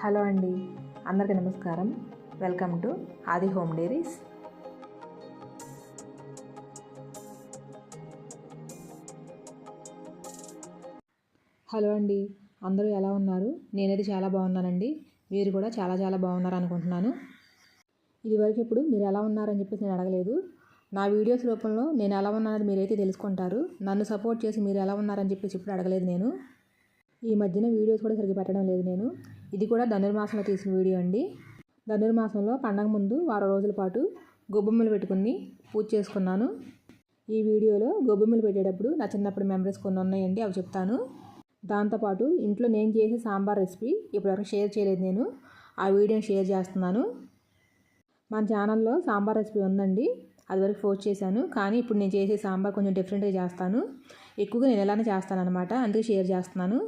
Hello అండి అందరికీ నమస్కారం. Welcome to Aadi home diaries. Hello అండి అందరూ ఎలా ఉన్నారు? నేనైతే చాలా బాగున్నానండి మీరు కూడా చాలా చాలా బాగున్నారు అనుకుంటున్నాను. ఇదివరకు ఇప్పుడు మీరు ఎలా ఉన్నారని చెప్పేసి నేను అడగలేదు. నా వీడియోస్ రూపంలో నేను ఎలా ఉన్నానని మీరైతే తెలుసుకుంటారు. నన్ను సపోర్ట్ చేసి మీరు ఎలా ఉన్నారని చెప్పేసి ఇప్పుడు అడగలేదు నేను. ఈ మధ్యన వీడియోస్ కూడా సరిగ్గా పెట్టడం లేదు నేను. ఇది కూడా ధనుర్మాసంలో తీసిన వీడియో అండి. ధనుర్మాసంలో పండగ ముందు వారం రోజుల పాటు గొబ్బెమ్మలు పెట్టుకుని పూజ చేసుకున్నాను. ఈ వీడియోలో గొబ్బెమ్మలు పెట్టేటప్పుడు నా చిన్నప్పుడు మెమరీస్ కొన్ని ఉన్నాయండి అవి చెప్తాను. దాంతోపాటు ఇంట్లో నేను చేసే సాంబార్ రెసిపీ ఇప్పటివరకు షేర్ చేయలేదు నేను. ఆ వీడియోని షేర్ చేస్తున్నాను. మన ఛానల్లో సాంబార్ రెసిపీ ఉందండి అది వరకు పోస్ట్ చేశాను. కానీ ఇప్పుడు నేను చేసే సాంబార్ కొంచెం డిఫరెంట్గా చేస్తాను. ఎక్కువగా నేను ఎలానే చేస్తాను అనమాట అందుకే షేర్ చేస్తున్నాను.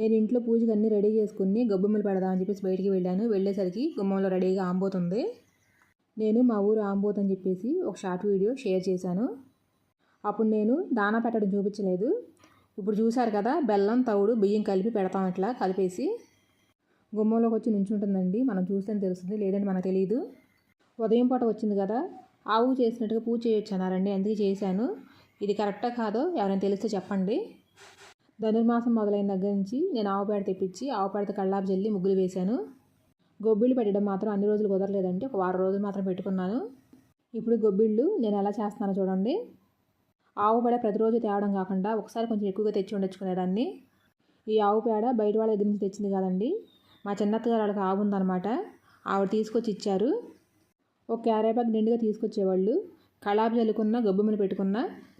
నేను ఇంట్లో పూజకి అన్నీ రెడీ చేసుకుని గబ్బుమ్మలు పెడదామని చెప్పేసి బయటికి వెళ్ళాను. వెళ్ళేసరికి గుమ్మంలో రెడీగా ఆంబోతుంది నేను మా ఊరు ఆంబోత్ అని చెప్పేసి ఒక షార్ట్ వీడియో షేర్ చేశాను. అప్పుడు నేను దానా పెట్టడం చూపించలేదు. ఇప్పుడు చూశారు కదా బెల్లం తవుడు బియ్యం కలిపి పెడతాం ఇట్లా కలిపేసి. గుమ్మంలోకి వచ్చి నుంచుంటుందండి. మనం చూస్తే తెలుస్తుంది లేదంటే మనకు తెలియదు ఉదయం పూట వచ్చింది కదా ఆవు చేసినట్టుగా పూజ చేయొచ్చు అన్నారండి. అందుకే చేశాను. ఇది కరెక్టా కాదో ఎవరైనా తెలిస్తే చెప్పండి. ధనుర్మాసం మొదలైన దగ్గర నుంచి నేను ఆవు పేడ తెప్పించి ఆవు కళ్ళాపు జల్లి ముగ్గులు వేశాను. గొబ్బిళ్ళు పెట్టడం మాత్రం అన్ని రోజులు కుదరలేదంటే ఒక వారం రోజులు మాత్రం పెట్టుకున్నాను. ఇప్పుడు గొబ్బిళ్ళు నేను ఎలా చేస్తున్నానో చూడండి. ఆవు పేడ ప్రతిరోజు తేవడం కాకుండా ఒకసారి కొంచెం ఎక్కువగా తెచ్చి ఉండొచ్చుకునేదాన్ని ఈ ఆవు పేడ బయట వాళ్ళ దగ్గర నుంచి తెచ్చింది కాదండి. మా చిన్నత్తగారు వాళ్ళకి ఆవు ఉందన్నమాట. ఆవిడ తీసుకొచ్చి ఇచ్చారు. ఒక క్యారేపాక్ నిండుగా తీసుకొచ్చేవాళ్ళు. కళాపు చల్లుకున్న గొబ్బిమ్మలు పెట్టుకున్న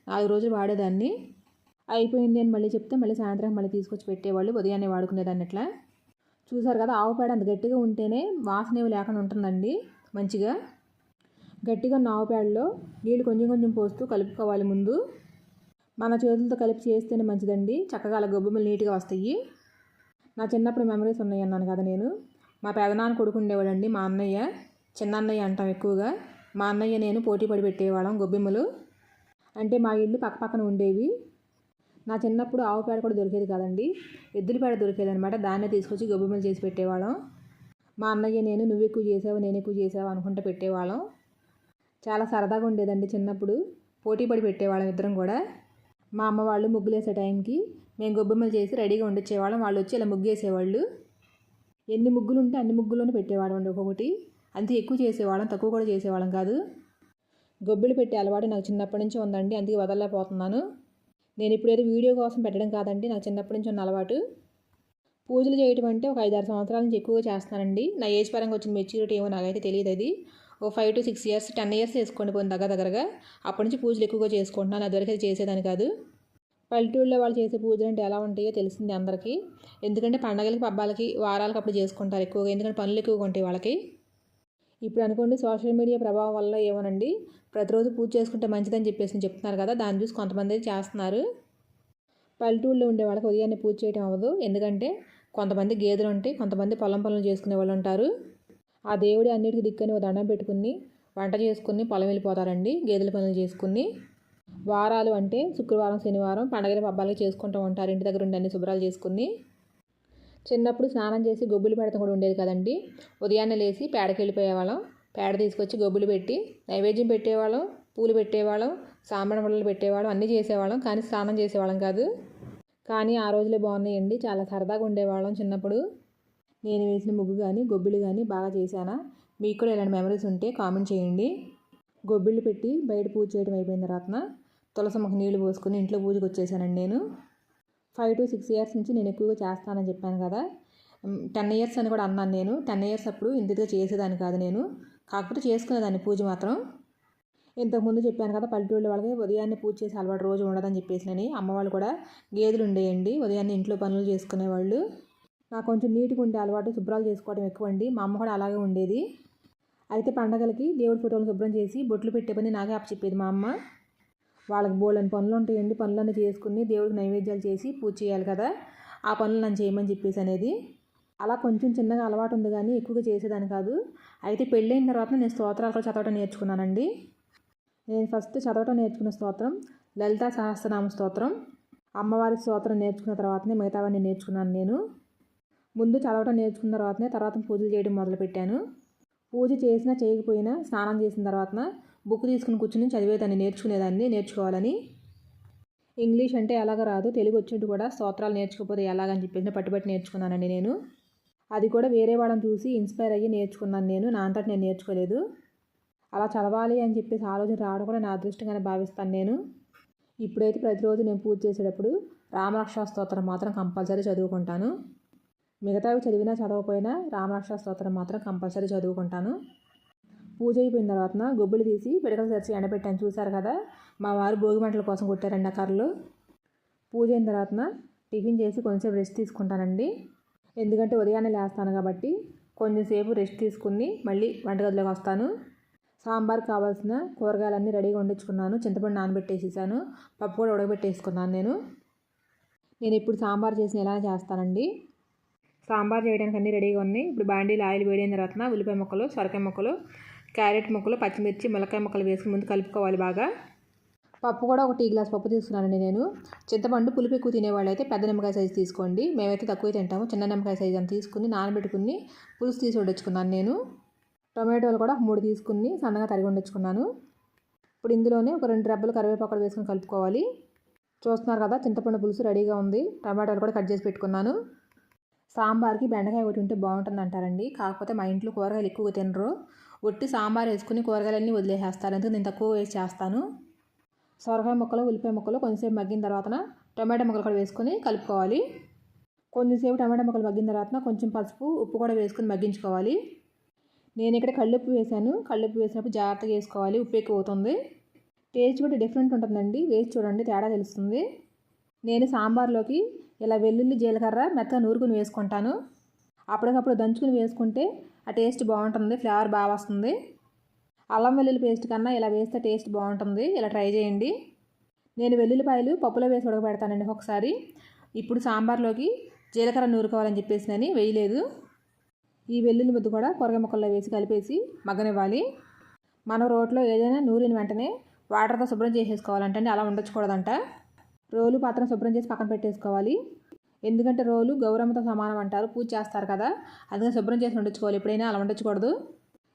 నాలుగు రోజులు వాడేదాన్ని. అయిపోయింది అని మళ్ళీ చెప్తే మళ్ళీ సాయంత్రం మళ్ళీ తీసుకొచ్చి పెట్టేవాళ్ళు ఉదయాన్నే వాడుకునేదాన్ని అట్లా. చూసారు కదా ఆవు పేడ అంత గట్టిగా ఉంటేనే వాసన ఏమి లేకుండా ఉంటుందండి మంచిగా. గట్టిగా ఉన్న ఆవు పేడలో నీళ్ళు కొంచెం కొంచెం పోస్తూ కలుపుకోవాలి ముందు. మన చేతులతో కలిపి చేస్తేనే మంచిదండి చక్కగా అలా గొబ్బెమ్మలు నీట్గా వస్తాయి. నా చిన్నప్పుడు మెమరీస్ ఉన్నాయి అన్నాను కదా నేను. మా పెదనాన్న కొడుకు ఉండేవాడండి మా అన్నయ్య. చిన్న అన్నయ్య అంటాం ఎక్కువగా. మా అన్నయ్య నేను పోటీ పడి పెట్టేవాళ్ళం గొబ్బెమ్మలు. అంటే మా ఇల్లు పక్క పక్కన ఉండేవి. నా చిన్నప్పుడు ఆవు పేడ కూడా దొరికేది కాదండి. ఎద్దుల పేడ దొరికేది అనమాట దాన్నే తీసుకొచ్చి గొబ్బెమ్మలు చేసి పెట్టేవాళ్ళం. మా అన్నయ్య నేను నువ్వు ఎక్కువ చేసావు నేను ఎక్కువ చేసావు అనుకుంటూ పెట్టేవాళ్ళం. చాలా సరదాగా ఉండేదండి చిన్నప్పుడు. పోటీ పడి పెట్టేవాళ్ళం ఇద్దరం కూడా. మా అమ్మ వాళ్ళు ముగ్గులు వేసే టైంకి మేము గొబ్బెమ్మలు చేసి రెడీగా ఉండొచ్చేవాళ్ళం. వాళ్ళు వచ్చి ఇలా ముగ్గేసేవాళ్ళు. ఎన్ని ముగ్గులు ఉంటే అన్ని ముగ్గుల్లోనే పెట్టేవాళ్ళం అండి ఒక్కొక్కటి. అంతే ఎక్కువ చేసేవాళ్ళం తక్కువ కూడా చేసేవాళ్ళం కాదు. గొబ్బిలు పెట్టే అలవాటు నాకు చిన్నప్పటి నుంచి ఉందండి. అందుకే వదలలేకపోతున్నాను. నేను ఇప్పుడు ఏదో వీడియో కోసం పెట్టడం కాదండి. నాకు చిన్నప్పటి నుంచి ఉన్న అలవాటు. పూజలు చేయటం అంటే ఒక ఐదారు సంవత్సరాల నుంచి ఎక్కువగా చేస్తానండి నా ఏజ్ పరంగా వచ్చిన మెచ్యూరిటీ ఏమో నాకైతే తెలియదు అది. ఓ five to six years ten years చేసుకోండి పోయిన దగ్గర దగ్గరగా. అప్పటి నుంచి పూజలు ఎక్కువగా చేసుకుంటున్నాను. అదివరకు అది చేసేదాన్ని కాదు. పల్లెటూళ్ళలో వాళ్ళు చేసే పూజలు అంటే ఎలా ఉంటాయో తెలిసింది అందరికీ. ఎందుకంటే పండగలకి పబ్బాలకి వారాలకి అప్పుడు చేసుకుంటారు ఎక్కువగా. ఎందుకంటే పనులు ఎక్కువగా ఉంటాయి వాళ్ళకి. ఇప్పుడు అనుకోండి సోషల్ మీడియా ప్రభావం వల్ల ఏమోనండి? ప్రతిరోజు పూజ చేసుకుంటే మంచిదని చెప్పేసి చెప్తున్నారు కదా దాన్ని చూసి కొంతమంది చేస్తున్నారు. పల్లెటూళ్ళలో ఉండే వాళ్ళకి ఉదయాన్నే పూజ చేయడం అవ్వదు. ఎందుకంటే కొంతమంది గేదెలు ఉంటాయి కొంతమంది పొలం పనులు చేసుకునే వాళ్ళు ఉంటారు. ఆ దేవుడి అన్నిటికీ దిక్కని ఒక దండం పెట్టుకుని వంట చేసుకుని పొలం వెళ్ళిపోతారండి గేదెల పనులు చేసుకుని. వారాలు అంటే శుక్రవారం శనివారం పండగల పబ్బాలు చేసుకుంటూ ఉంటారు ఇంటి దగ్గర ఉండి అన్ని శుభ్రాలు చేసుకుని. చిన్నప్పుడు స్నానం చేసి గొబ్బులు పెడతాం కూడా ఉండేది కదండి. ఉదయాన్నే లేచి పేడకి వెళ్ళిపోయేవాళ్ళం పేడ తీసుకొచ్చి గొబ్బులు పెట్టి నైవేద్యం పెట్టేవాళ్ళం పూలు పెట్టేవాళ్ళం సాంబ్రాణ పళ్ళు పెట్టేవాళ్ళం అన్నీ చేసేవాళ్ళం. కానీ స్నానం చేసేవాళ్ళం కాదు. కానీ ఆ రోజులే బాగున్నాయండి. చాలా సరదాగా ఉండేవాళ్ళం చిన్నప్పుడు. నేను వేసిన ముగ్గు కానీ గొబ్బిలు కానీ బాగా చేశానా? మీకు కూడా ఇలాంటి మెమరీస్ ఉంటే కామెంట్ చేయండి. గొబ్బిళ్ళు పెట్టి బయట పూజ చేయడం అయిపోయిన తర్వాత తులసమ్మకు నీళ్ళు పోసుకుని ఇంట్లో పూజకు వచ్చేసానండి నేను. ఫైవ్ టు సిక్స్ ఇయర్స్ నుంచి నేను ఎక్కువగా చేస్తానని చెప్పాను కదా. టెన్ ఇయర్స్ అని కూడా అన్నాను నేను. టెన్ ఇయర్స్ అప్పుడు ఇంతగా చేసేదాన్ని కాదు నేను. కాకపోతే చేసుకునేదాన్ని పూజ మాత్రం. ఇంతకుముందు చెప్పాను కదా పల్లెటూళ్ళ వాళ్ళకి ఉదయాన్నే పూజ చేసి అలవాటు రోజు ఉండదని చెప్పేసి అమ్మ వాళ్ళు కూడా గేదెలు ఉండేయండి ఉదయాన్నే ఇంట్లో పనులు చేసుకునేవాళ్ళు. నాకు కొంచెం నీట్గా ఉండే అలవాటు శుభ్రాలు చేసుకోవడం ఎక్కువ అండి. మా అమ్మ కూడా అలాగే ఉండేది. అయితే పండగలకి దేవుడి ఫోటోలు శుభ్రం చేసి బొట్లు పెట్టే పని నాకే చెప్పేది మా అమ్మ. వాళ్ళకి బోళ్ళని పనులు ఉంటాయండి పనులన్నీ చేసుకుని దేవుడికి నైవేద్యాలు చేసి పూజ చేయాలి కదా. ఆ పనులు నన్ను చేయమని చెప్పేసి అనేది. అలా కొంచెం చిన్నగా అలవాటు ఉంది కానీ ఎక్కువగా చేసేదాన్ని కాదు. అయితే పెళ్ళైన తర్వాత నేను స్తోత్రాలు కూడా చదవటం నేర్చుకున్నానండి. నేను ఫస్ట్ చదవటం నేర్చుకున్న స్తోత్రం లలితా సహస్రనామ స్తోత్రం. అమ్మవారి స్తోత్రం నేర్చుకున్న తర్వాతనే మిగతావన్నీ నేర్చుకున్నాను నేను. ముందు చదవటం నేర్చుకున్న తర్వాతనే తర్వాత పూజలు చేయడం మొదలుపెట్టాను. పూజ చేసినా చేయకపోయినా స్నానం చేసిన తర్వాత బుక్ తీసుకుని కూర్చుని చదివేదాన్ని నేర్చుకునేదాన్ని నేర్చుకోవాలని. ఇంగ్లీష్ అంటే ఎలాగ రాదు తెలుగు వచ్చినట్టు కూడా స్తోత్రాలు నేర్చుకోకపోతే ఎలాగని చెప్పేసి పట్టుబట్టి నేర్చుకున్నానండి నేను. అది కూడా వేరే వాళ్ళని చూసి ఇన్స్పైర్ అయ్యి నేర్చుకున్నాను నేను నా అంతటి నేను నేర్చుకోలేదు. అలా చదవాలి అని చెప్పేసి ఆలోచన రావడం కూడా నా అదృష్టంగానే భావిస్తాను నేను. ఇప్పుడైతే ప్రతిరోజు నేను పూజ చేసేటప్పుడు రామరక్షా స్తోత్రం మాత్రం కంపల్సరీ చదువుకుంటాను. మిగతావి చదివినా చదవకపోయినా రామరక్షా స్తోత్రం మాత్రం కంపల్సరీ చదువుకుంటాను. పూజ అయిపోయిన తర్వాత గొబ్బులు తీసి పిడకలు తెరిచి ఎండబెట్టాను. చూశారు కదా? మా వారు భోగి మంటల కోసం కొట్టారండి ఆ కర్రలు. పూజ అయిన తర్వాత టిఫిన్ చేసి కొంచెం రెస్ట్ తీసుకుంటానండి. ఎందుకంటే ఉదయాన్నే లేస్తాను కాబట్టి కొంచెంసేపు రెస్ట్ తీసుకుని మళ్ళీ వంటగదిలోకి వస్తాను. సాంబార్ కావాల్సిన కూరగాయలన్నీ రెడీగా వండించుకున్నాను. చింతపండు నానబెట్టేసేసాను. పప్పు కూడా ఉడకబెట్టేసుకున్నాను నేను. నేను ఇప్పుడు సాంబార్ చేసిన ఎలా చేస్తానండి? సాంబార్ చేయడానికి అన్నీ రెడీగా ఉన్నాయి. ఇప్పుడు బాండీలు ఆయిల్ వేడిన తర్వాత ఉల్లిపాయ ముక్కలు సొరకాయ ముక్కలు క్యారెట్ ముక్కలు పచ్చిమిర్చి ములక్కాయ ముక్కలు వేసుకుని ముందు కలుపుకోవాలి బాగా. పప్పు కూడా ఒక టీ గ్లాస్ పప్పు తీసుకున్నానండి నేను. చింతపండు పులుపు ఎక్కువ తినేవాళ్ళు అయితే పెద్ద నిమ్మకాయ సైజు తీసుకోండి. మేమైతే తక్కువ తింటాము. చిన్న నిమ్మకాయ సైజు అని తీసుకుని నానబెట్టుకుని పులుసు తీసి వండుకున్నాను నేను. టొమాటోలు కూడా మూడు తీసుకుని సన్నగా తరిగి వండుకున్నాను ఇప్పుడు ఇందులోనే ఒక రెండు రెబ్బలు కరివేపాకులు వేసుకుని కలుపుకోవాలి. చూస్తున్నారు కదా చింతపండు పులుసు రెడీగా ఉంది. టమాటాలు కూడా కట్ చేసి పెట్టుకున్నాను. సాంబార్కి బెండకాయ ఒకటి ఉంటే బాగుంటుంది అంటారండి కాకపోతే మా ఇంట్లో కూరగాయలు ఎక్కువగా తినరు. ఒట్టి సాంబార్ వేసుకుని కూరగాయలన్నీ వదిలేసేస్తాను ఎందుకు నేను తక్కువ వేసి చేస్తాను. సొరకాయ ముక్కలు ఉల్లిపాయ ముక్కలు కొంచెంసేపు మగ్గిన తర్వాత టమాటా ముక్కలు కూడా వేసుకొని కలుపుకోవాలి. కొంచెంసేపు టమాటా ముక్కలు మగ్గిన తర్వాత కొంచెం పసుపు ఉప్పు కూడా వేసుకొని మగ్గించుకోవాలి. నేను ఇక్కడ కళ్ళుప్పు వేసాను. కళ్ళుప్పు వేసినప్పుడు జాగ్రత్తగా వేసుకోవాలి. ఉప్పు ఎక్కువ అవుతుంది. టేస్ట్ కూడా డిఫరెంట్ ఉంటుందండి. వేసి చూడండి తేడా తెలుస్తుంది. నేను సాంబార్లోకి ఇలా వెల్లుల్లి జీలకర్ర మెత్తగా నూరుకుని వేసుకుంటాను. అప్పటికప్పుడు దంచుకుని వేసుకుంటే ఆ టేస్ట్ బాగుంటుంది ఫ్లేవర్ బాగా వస్తుంది. అల్లం వెల్లుల్లి పేస్ట్ కన్నా ఇలా వేస్తే టేస్ట్ బాగుంటుంది. ఇలా ట్రై చేయండి. నేను వెల్లుల్లిపాయలు పప్పులో వేసి ఉడకబెడతానండి ఒకసారి. ఇప్పుడు సాంబార్లోకి జీలకర్ర నూరుకోవాలని చెప్పేసి నేను వేయలేదు. ఈ వెల్లుల్లి ముద్దు కూడా కూరగాయ ముక్కల్లో వేసి కలిపేసి మగ్గనివ్వాలి. మనం రోట్లో ఏదైనా నూరిన వెంటనే వాటర్తో శుభ్రం చేసేసుకోవాలంటే అలా ఉండొచ్చుకూడదంట రోలు పాత్ర శుభ్రం చేసి పక్కన పెట్టేసుకోవాలి. ఎందుకంటే రోలు గౌరమ్మతో సమానం అంటారు పూజ చేస్తారు కదా. అందుకని శుభ్రం చేసి వండించుకోవాలి ఎప్పుడైనా అలా వండించకూడదు.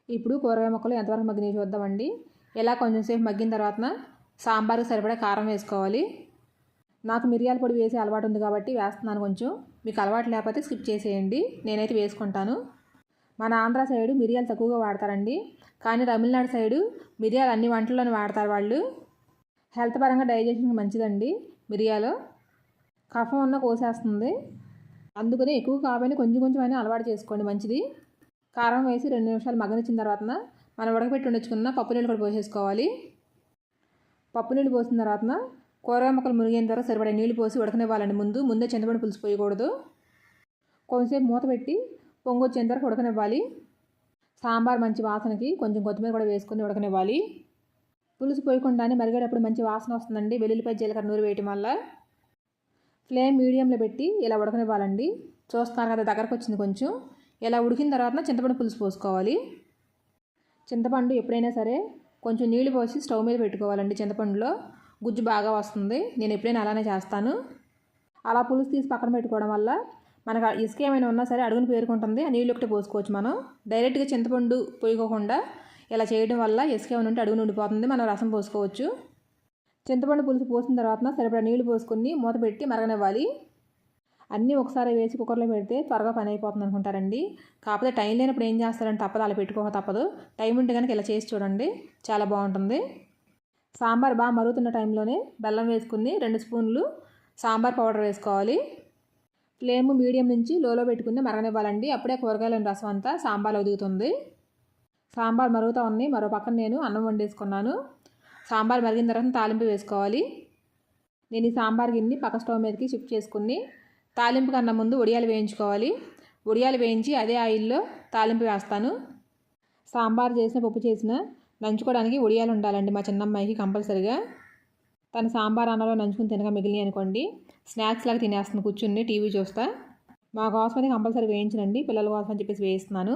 ఇప్పుడు కూరగాయ మొక్కలు ఎంతవరకు మగ్గినాయి చూద్దామండి. ఇలా కొంచెంసేపు మగ్గిన తర్వాత సాంబార్కి సరిపడా కారం వేసుకోవాలి. నాకు మిరియాల పొడి వేసే అలవాటు ఉంది కాబట్టి వేస్తున్నాను కొంచెం. మీకు అలవాటు లేకపోతే స్కిప్ చేసేయండి. నేనైతే వేసుకుంటాను. మన ఆంధ్ర సైడు మిరియాలు తక్కువగా వాడతారండి. కానీ తమిళనాడు సైడు మిరియాలు అన్ని వంటల్లోనే వాడతారు వాళ్ళు. హెల్త్ పరంగా డైజెషన్కి మంచిదండి మిరియాలు. కఫం ఉన్న కోసేస్తుంది. అందుకని ఎక్కువ కావాలని కొంచెం కొంచెం అయినా అలవాటు చేసుకోండి మంచిది. కారం వేసి రెండు నిమిషాలు మగ్గనిచ్చిన తర్వాత మనం ఉడకబెట్టి ఉండొచ్చుకున్న పప్పు నీళ్ళు కూడా పోసేసుకోవాలి. పప్పు నీళ్ళు పోసిన తర్వాత కూరగాయ ముక్కలు మురిగిన తర్వాత సరిపడే నీళ్ళు పోసి ఉడకనివ్వాలండి ముందు. ముందే చింతపండు పులుసు పోయకూడదు. కొంచెంసేపు మూత పెట్టి పొంగు వచ్చేంత వరకు ఉడకనివ్వాలి. సాంబార్ మంచి వాసనకి కొంచెం కొత్తిమీర కూడా వేసుకొని ఉడకనివ్వాలి. పులుసు పోయకుండానే మరిగేటప్పుడు మంచి వాసన వస్తుందండి. వెల్లుల్లిపై జీలకర్ర నూరు వేయటం వల్ల. ఫ్లేమ్ మీడియంలో పెట్టి ఇలా ఉడకనివ్వాలండి. చూస్తున్నారు కదా దగ్గరకు వచ్చింది కొంచెం. ఇలా ఉడికిన తర్వాత చింతపండు పులుసు పోసుకోవాలి. చింతపండు ఎప్పుడైనా సరే కొంచెం నీళ్ళు పోసి స్టవ్ మీద పెట్టుకోవాలండి చింతపండులో. గుజ్జు బాగా వస్తుంది. నేను ఎప్పుడైనా అలానే చేస్తాను. అలా పులుసు తీసి పక్కన పెట్టుకోవడం వల్ల మనకు ఇసుక ఏమైనా ఉన్నా సరే అడుగును పేరుకుంటుంది. ఆ నీళ్ళు ఒకటి పోసుకోవచ్చు మనం. డైరెక్ట్గా చింతపండు పోయికోకుండా ఇలా చేయడం వల్ల ఇసుక ఏమైనా ఉంటే అడుగును ఉండిపోతుంది. మనం రసం పోసుకోవచ్చు. చింతపండు పులుసు పోసిన తర్వాత సరిపడా నీళ్ళు పోసుకొని మూత పెట్టి మరగనివ్వాలి. అన్నీ ఒకసారి వేసి కుక్కర్లో పెడితే త్వరగా పని అయిపోతుంది అనుకుంటారండి. కాకపోతే టైం లేనప్పుడు ఏం చేస్తారంటే తప్పదు అలా పెట్టుకోక తప్పదు. టైం ఉంటే కనుక ఇలా చేసి చూడండి చాలా బాగుంటుంది. సాంబార్ బాగా మరుగుతున్న టైంలోనే బెల్లం వేసుకుని రెండు స్పూన్లు సాంబార్ పౌడర్ వేసుకోవాలి. ఫ్లేమ్ మీడియం నుంచి లోలో పెట్టుకుని మరగనివ్వాలండి. అప్పుడే కూరగాయల రసం అంతా సాంబార్ ఉదుగుతుంది సాంబార్ మరుగుతూ ఉంది మరో పక్కన నేను అన్నం వండేసుకున్నాను. సాంబార్ మరిగిన తర్వాత తాలింపు వేసుకోవాలి. నేను ఈ సాంబార్ గిన్నె పక్క స్టవ్ మీదకి షిఫ్ట్ చేసుకుని తాలింపు కన్నా ముందు ఉడియాలు వేయించుకోవాలి. ఉడియాలు వేయించి అదే ఆయిల్లో తాలింపు వేస్తాను. సాంబార్ చేసిన పప్పు చేసిన నంచుకోవడానికి ఉడియాలు ఉండాలండి మా చిన్నమ్మాయికి కంపల్సరిగా. తను సాంబార్ అన్నంలో నంచుకుని తినగా మిగిలి అనుకోండి స్నాక్స్ లాగా తినేస్తుంది కూర్చుని టీవీ చూస్తా. మా కోసమని కంపల్సరీ వేయించనండి పిల్లల కోసం అని చెప్పేసి వేయిస్తున్నాను.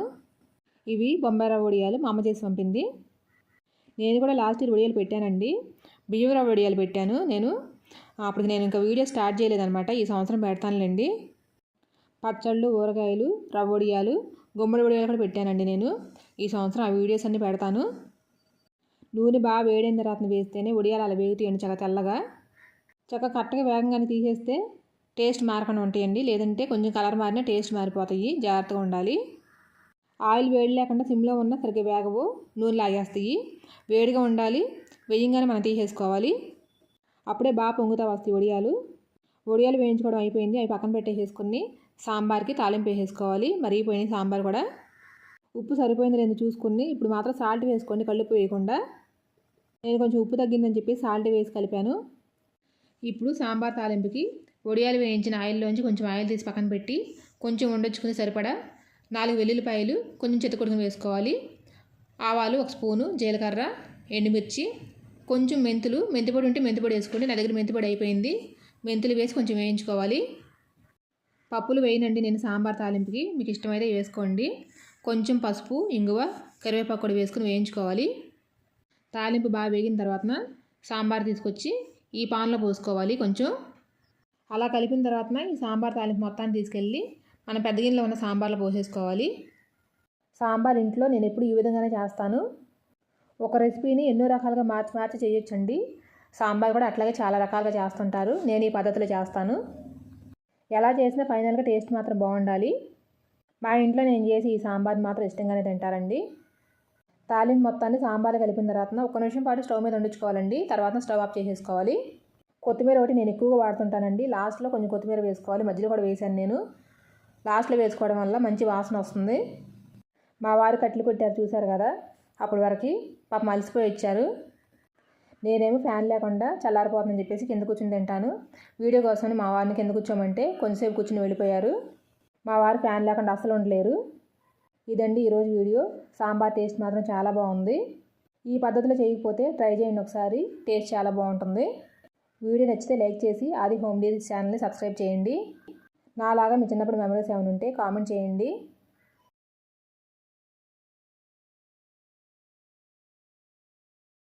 ఇవి బొంబాయి రవ్వ ఉడియాలు మా అమ్మ చేసి పంపింది. నేను కూడా లాస్ట్ ఇయర్ వడియాలు పెట్టానండి. బియ్యం రవ్వ వడియాలు పెట్టాను నేను. అప్పటికి నేను ఇంకా వీడియో స్టార్ట్ చేయలేదనమాట ఈ సంవత్సరం పెడతానులేండి. పచ్చళ్ళు ఊరగాయలు రవ్వ వడియాలు గుమ్మడి వడియాలు కూడా పెట్టానండి నేను. ఈ సంవత్సరం ఆ వీడియోస్ అన్నీ పెడతాను. నూనె బాగా వేడైన తర్వాత వేస్తేనే వడియాలు అలా వేగుతాయండి చక్కగా తెల్లగా. చక్కగా కరెక్ట్గా వేగంగానే తీసేస్తే టేస్ట్ మారకుండా ఉంటాయండి. లేదంటే కొంచెం కలర్ మారినా టేస్ట్ మారిపోతాయి. జాగ్రత్తగా ఉండాలి. ఆయిల్ వేడి లేకుండా సిమ్లో ఉన్న సరిగ్గా వేగవు నూనె లాగేస్తాయి. వేడిగా ఉండాలి వేయంగానే మనం తీసేసుకోవాలి. అప్పుడే బాగా పొంగుతా వస్తాయి వడియాలు. వడియాలు వేయించుకోవడం అయిపోయింది అవి పక్కన పెట్టేసేసుకుని సాంబార్కి తాలింపు వేసేసుకోవాలి. మరిగిపోయిన సాంబార్ కూడా. ఉప్పు సరిపోయింది లేదు చూసుకుని ఇప్పుడు మాత్రం సాల్ట్ వేసుకోండి కళ్ళుప్పు వేయకుండా. నేను కొంచెం ఉప్పు తగ్గిందని చెప్పి సాల్ట్ వేసి కలిపాను. ఇప్పుడు సాంబార్ తాలింపుకి వడియాలు వేయించిన ఆయిల్లోంచి కొంచెం ఆయిల్ తీసి పక్కన పెట్టి కొంచెం వండొచ్చుకుని సరిపడా నాలుగు వెల్లుల్లిపాయలు కొంచెం చెత్తకొడుకుని వేసుకోవాలి. ఆవాలు ఒక స్పూను జీలకర్ర ఎండుమిర్చి కొంచెం మెంతులు మెంతిపొడి ఉంటే మెంతిపొడి వేసుకోండి. నా దగ్గర మెంతిపొడి అయిపోయింది. మెంతులు వేసి కొంచెం వేయించుకోవాలి. పప్పులు వేయనండి నేను సాంబార్ తాలింపుకి. మీకు ఇష్టమైతే వేసుకోండి. కొంచెం పసుపు ఇంగువ కరివేపాకు కూడా వేసుకుని వేయించుకోవాలి. తాలింపు బాగా వేగిన తర్వాత సాంబార్ తీసుకొచ్చి ఈ పాన్లో పోసుకోవాలి కొంచెం. అలా కలిపిన తర్వాత ఈ సాంబార్ తాలింపు మొత్తాన్ని తీసుకెళ్ళి మన పెద్ద గిన్నెలో ఉన్న సాంబార్లో పోసేసుకోవాలి. సాంబార్ ఇంట్లో నేను ఎప్పుడు ఈ విధంగానే చేస్తాను. ఒక రెసిపీని ఎన్నో రకాలుగా మార్చి మార్చి చేయొచ్చండి. సాంబార్ కూడా అట్లాగే చాలా రకాలుగా చేస్తుంటారు. నేను ఈ పద్ధతిలో చేస్తాను. ఎలా చేసినా ఫైనల్గా టేస్ట్ మాత్రం బాగుండాలి. మా ఇంట్లో నేను చేసి ఈ సాంబార్ మాత్రం ఇష్టంగానే తింటారండి. తాలింపు మొత్తాన్ని సాంబార్ కలిపిన తర్వాత ఒక నిమిషం పాటు స్టవ్ మీద వండించుకోవాలండి తర్వాత స్టవ్ ఆఫ్ చేసేసుకోవాలి. కొత్తిమీర ఒకటి నేను ఎక్కువగా వాడుతుంటానండి. లాస్ట్లో కొంచెం కొత్తిమీర వేసుకోవాలి. మధ్యలో కూడా వేసాను నేను. లాస్ట్లో వేసుకోవడం వల్ల మంచి వాసన వస్తుంది. మా వారు కట్లు కొట్టారు చూశారు కదా? అప్పటి వరకు పాప మలిసిపోయి వచ్చారు. నేనేమో ఫ్యాన్ లేకుండా చల్లారిపోతుందని చెప్పేసి కింద కూర్చుని తింటాను. వీడియో కోసం మా వారిని కింద కూర్చోమంటే కొంచెంసేపు కూర్చుని వెళ్ళిపోయారు. మా వారు ఫ్యాన్ లేకుండా అసలు ఉండలేరు. ఇదండి ఈరోజు వీడియో. సాంబార్ టేస్ట్ మాత్రం చాలా బాగుంది. ఈ పద్ధతిలో చేయకపోతే ట్రై చేయండి ఒకసారి. టేస్ట్ చాలా బాగుంటుంది. వీడియో నచ్చితే లైక్ చేసి ఆది హోమ్ డీల్స్ ఛానల్ని సబ్స్క్రైబ్ చేయండి. నాలాగా మీ చిన్నప్పుడు మెమరీస్ ఏమైనా ఉంటే కామెంట్ చేయండి.